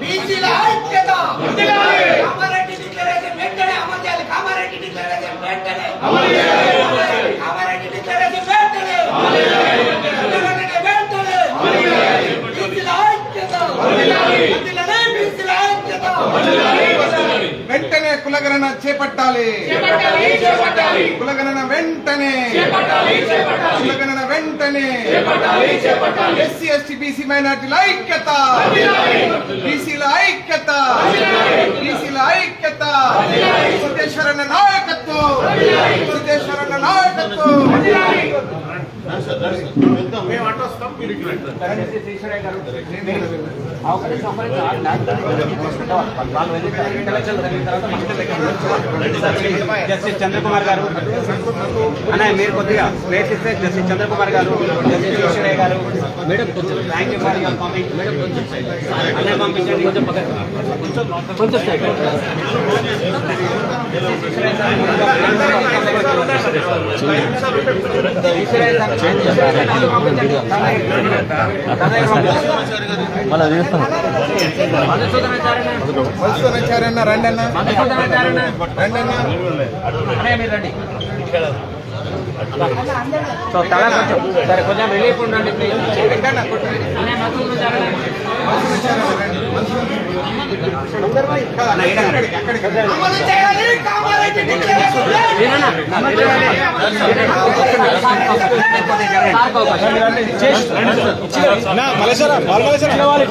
బీసీల ఐక్యత! కామారెడ్డి డిక్లరేషన్ వెంటనే అమలు చేయాలి. కామారెడ్డి డిక్లరేషన్ వెంటనే కామారెడ్డి డిక్లరేషన్ వెంటనే వెంటనే వెంటనే బీసీల ఐక్యత వదిలనే బీసీల ఐక్యత వెంటనే కులగణన చేపట్టాలి. కులగణన వెంటనే. కులగణన వెంటనే. ఎస్సీ ఎస్టీ బీసీ మైనార్టీల ఐక్యత. బీసీల ఐక్యత. బీసీల ఐక్యత. సిద్ధేశ్వరన్న నాయకత్వం. సిద్ధేశ్వరన్న నాయకత్వం. జస్టిస్ చంద్రకుమార్ గారు అన్నయ్య మీరు కొద్దిగా ప్లేస్ ఇస్తే జస్టిస్ చంద్రకుమార్ గారు జస్టిస్ ఈశ్వరయ్య గారు మేడం కొంచెం thank you for your comment madam కొంచెం అన్నయ్య పంపించండి కొంచెం పక్కన కొంచెం సైడ్ మధుసూదనాచార్యన్న రండి అన్న రండి. అన్న సో తల కొంచెం సరే కొంచెం రిలీఫ్ ఉండండి ప్లీజ్ ఎక్కడన్నా